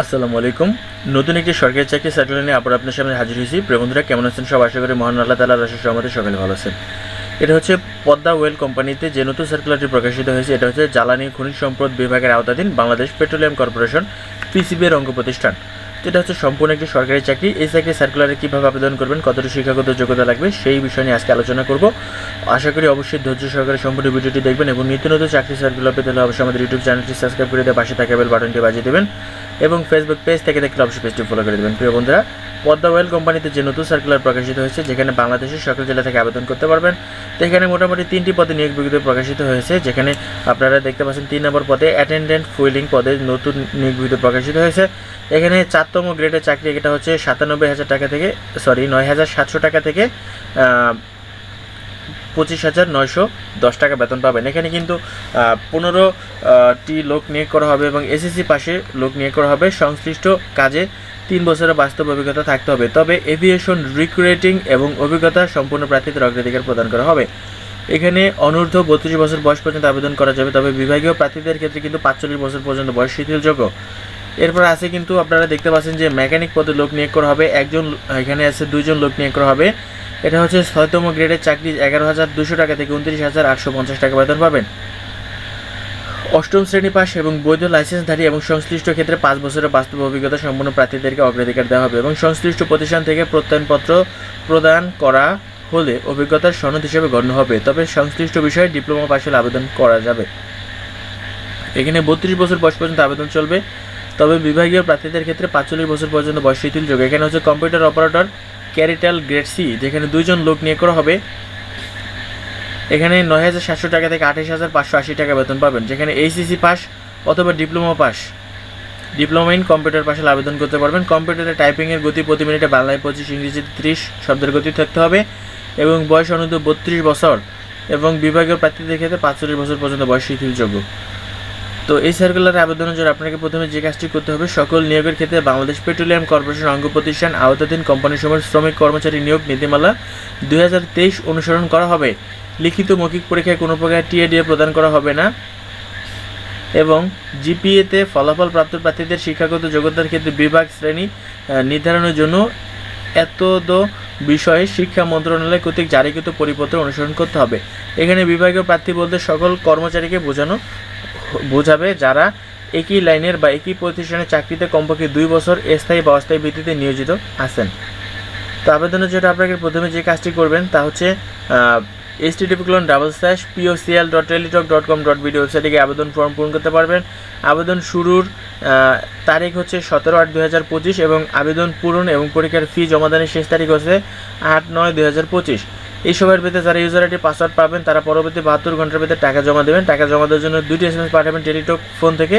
আসসালামু আলাইকুম। নতুন একটি সরকারি চাকরি সার্কুলার নিয়ে আবার আপনার সামনে হাজির হয়েছি। বন্ধুরা, কেমন আছেন? সব আশা করি মহান আল্লাহ তালা রসের সহমতে সকালে ভালো আছেন। এটা হচ্ছে পদ্মা ওয়েল কোম্পানিতে যে নতুন সার্কুলারটি প্রকাশিত হয়েছে, এটা হচ্ছে জ্বালানি খনিজ সম্পদ বিভাগের আওতাধীন বাংলাদেশ পেট্রোলিয়াম কর্পোরেশন পিসিবি এর অঙ্গ প্রতিষ্ঠান। এটা হচ্ছে সম্পূর্ণ একটি সরকারি চাকরি। এই চাকরি সার্কুলারে কীভাবে আবেদন করবেন কতটি শিক্ষাগত যোগ্যতা লাগবে, সেই বিষয় নিয়ে আজকে আলোচনা করব। আশা করি অবশ্যই ধৈর্য সহকারে সম্পূর্ণ ভিডিওটি দেখবেন এবং নিত্য নতুন চাকরি সার্কুলার পেতে হলে অবশ্যই আমাদের ইউটিউব চ্যানেলটি সাবস্ক্রাইব করে দিয়ে পাশে থাকা বেল বাটনটি বাজিয়ে দেবেন এবং ফেসবুক পেজ থেকে দেখলে অবশ্যই পেজটি ফলো করে দেবেন। প্রিয় বন্ধুরা, পদ্মা ওয়েল কোম্পানিতে যে নতুন সার্কুলার প্রকাশিত হয়েছে, যেখানে বাংলাদেশের সকল জেলা থেকে আবেদন করতে পারবেন তো এখানে মোটামুটি তিনটি পদে নিয়োগ বিজ্ঞপ্তি প্রকাশিত হয়েছে, যেখানে আপনারা দেখতে পাচ্ছেন তিন নম্বর পদে অ্যাটেন্ডেন্ট ফুইলিং পদে নতুন নিয়োগ বিজ্ঞপ্তি প্রকাশিত হয়েছে। এখানে চারতম গ্রেডের চাকরি, এটা হচ্ছে সাতানব্বই হাজার টাকা থেকে সরি নয় হাজার সাতশো টাকা থেকে পঁচিশ হাজার নয়শো দশ টাকা বেতন পাবেন। এখানে কিন্তু পনেরো টি লোক নিয়োগ করা হবে এবং এসএসসি পাশে লোক নিয়োগ করা হবে। সংশ্লিষ্ট কাজে তিন বছরের বাস্তব অভিজ্ঞতা থাকতে হবে। তবে এভিয়েশন রিক্রুয়েটিং এবং অভিজ্ঞতা সম্পূর্ণ প্রার্থীদের অগ্রাধিকার প্রদান করা হবে। এখানে অনূর্ধ্ব বত্রিশ বছর বয়স পর্যন্ত আবেদন করা যাবে। তবে বিভাগীয় প্রার্থীদের ক্ষেত্রে কিন্তু পাঁচচল্লিশ বছর পর্যন্ত বয়স শিথিলযোগ্য। এরপর আছে কিন্তু আপনারা দেখতে পাচ্ছেন যে, মেকানিক পদে লোক নিয়োগ করা হবে। একজন, এখানে আছে দুইজন লোক নিয়োগ করা হবে। এটা হচ্ছে ছয়তম গ্রেডের চাকরি, এগারো হাজার দুশো টাকা থেকে উনত্রিশ হাজার আটশো পঞ্চাশ টাকা বেতন পাবেন। অষ্টম শ্রেণি পাস এবং বৈধ লাইসেন্সধারী এবং সংশ্লিষ্ট ক্ষেত্রে পাঁচ বছরের বাস্তব অভিজ্ঞতা সম্পন্ন প্রার্থীদেরকে অগ্রাধিকার দেওয়া হবে এবং সংশ্লিষ্ট প্রতিষ্ঠান থেকে প্রত্যয়নপত্র প্রদান করা হলে অভিজ্ঞতার সনদ হিসেবে গণ্য হবে। তবে সংশ্লিষ্ট বিষয়ে ডিপ্লোমা পাশে আবেদন করা যাবে। এখানে বত্রিশ বছর বয়স পর্যন্ত আবেদন চলবে। তবে বিভাগীয় প্রার্থীদের ক্ষেত্রে পাঁচচল্লিশ বছর পর্যন্ত বয়স শিথিলযোগ্য এখানে হচ্ছে কম্পিউটার অপারেটর ক্যারিটাল গ্রেড সি, যেখানে দুইজন লোক নিয়ে করা হবে। এখানে নয় হাজার সাতশো টাকা থেকে আঠাশ হাজার পাঁচশো আশি টাকা বেতন পাবেন, যেখানে এইচএসসি পাস অথবা diploma pass. Diploma in computer পাশে আবেদন করতে পারবেন। কম্পিউটারে টাইপিংয়ের গতি প্রতি মিনিটে বাংলায় পঁচিশ ইংরেজিতে ত্রিশ শব্দের গতি থাকতে হবে এবং বয়স অনুদ্ধ বত্রিশ বছর এবং বিভাগীয় প্রার্থীদের ক্ষেত্রে পাঁচচল্লিশ বছর পর্যন্ত বয়স শিথিলযোগ্য। তো এই সার্কুলারে আবেদনের জন্য আপনাকে প্রথমে যে কাজটি করতে হবে, সকল নিয়োগের ক্ষেত্রে বাংলাদেশ পেট্রোলিয়াম কর্পোরেশন অঙ্গ প্রতিষ্ঠান আওতাধীন কোম্পানিসমূহের শ্রমিক কর্মচারী নিয়োগ নীতিমালা দুই হাজার তেইশ অনুসরণ করা হবে। লিখিত মৌখিক পরীক্ষায় কোনো প্রকার টিএডিএ প্রদান করা হবে না। এবং জিপিএতে ফলাফল প্রাপ্ত প্রার্থীদের শিক্ষাগত যোগ্যতার ক্ষেত্রে বিভাগ, শ্রেণি নির্ধারণের জন্য এতদ বিষয়ে শিক্ষা মন্ত্রণালয় কর্তৃক জারিকৃত পরিপত্র অনুসরণ করতে হবে। এখানে বিভাগীয় প্রার্থী বলতে সকল কর্মচারীকে বোঝানো বোঝাবে যারা একই লাইনের বা একই প্রতিষ্ঠানের চাকরিতে কমপক্ষে দুই বছর স্থায়ী বা অস্থায়ী ভিত্তিতে নিয়োজিত আছেন। তো আবেদনের জন্য আপনাকে প্রথমে যে কাজটি করবেন তা হচ্ছে H T টিপিক্লন double slash POCL dot Teletalk dot com dot BD ওয়েবসাইটে গিয়ে আবেদন ফর্ম পূরণ করতে পারবেন। আবেদন শুরুর তারিখ হচ্ছে সতেরো আট দুই হাজার পঁচিশ এবং আবেদন পূরণ এবং পরীক্ষার ফি জমাদানের শেষ তারিখ হচ্ছে আট নয় দুই হাজার পঁচিশ। এই সময়ের ভিতরে যারা ইউজার আইডি পাসওয়ার্ড পাবেন, তারা পরবর্তী বাহাত্তর ঘণ্টার ভিতরে টাকা জমা দেবেন। টাকা জমা দেওয়ার জন্য দুইটি এস এম এস পাঠাবেন টেলিটক ফোন থেকে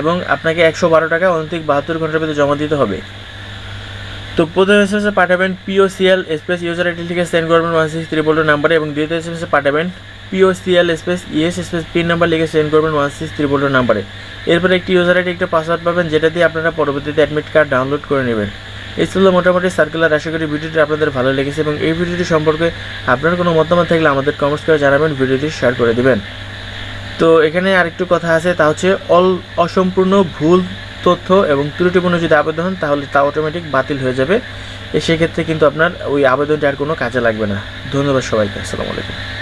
এবং আপনাকে একশো বারো টাকা অন্তিক বাহাত্তর ঘণ্টার ভিতরে জমা দিতে হবে। তো প্রথম এস এম এসে পাঠাবেন পিওসিএল স্পেস ইউজার আইডি লিখে সেন্ড করবেন ওয়ান সিক্স থ্রি বল্টু নাম্বারে এবং দ্বিতীয় এস এম এসে পাঠাবেন POCL space ES space pin number লিখে সেন্ড করবেন ওয়ান সিক্স থ্রি বল্টু নাম্বারে এরপরে একটি ইউজার আইডি একটা পাসওয়ার্ড পাবেন, যেটা দিয়ে আপনারা পরবর্তীতে অ্যাডমিট কার্ড ডাউনলোড করে নেবেন। এই ছিল মোটামুটি সার্কুলার আশা করি ভিডিওটি আপনাদের ভালো লেগেছে এবং এই ভিডিওটি সম্পর্কে আপনার কোনো মতামত থাকলে আমাদের কমেন্টস করে জানাবেন, ভিডিওটি শেয়ার করে দেবেন। তো এখানে আরেকটু কথা আছে, তা হচ্ছে অল অসম্পূর্ণ ভুল তথ্য এবং ত্রুটিপূর্ণ যদি আবেদন হন, তাহলে তা অটোমেটিক বাতিল হয়ে যাবে। সেক্ষেত্রে কিন্তু আপনার ওই আবেদনটি আর কোনো কাজে লাগবে না। ধন্যবাদ সবাইকে, আসসালামু আলাইকুম।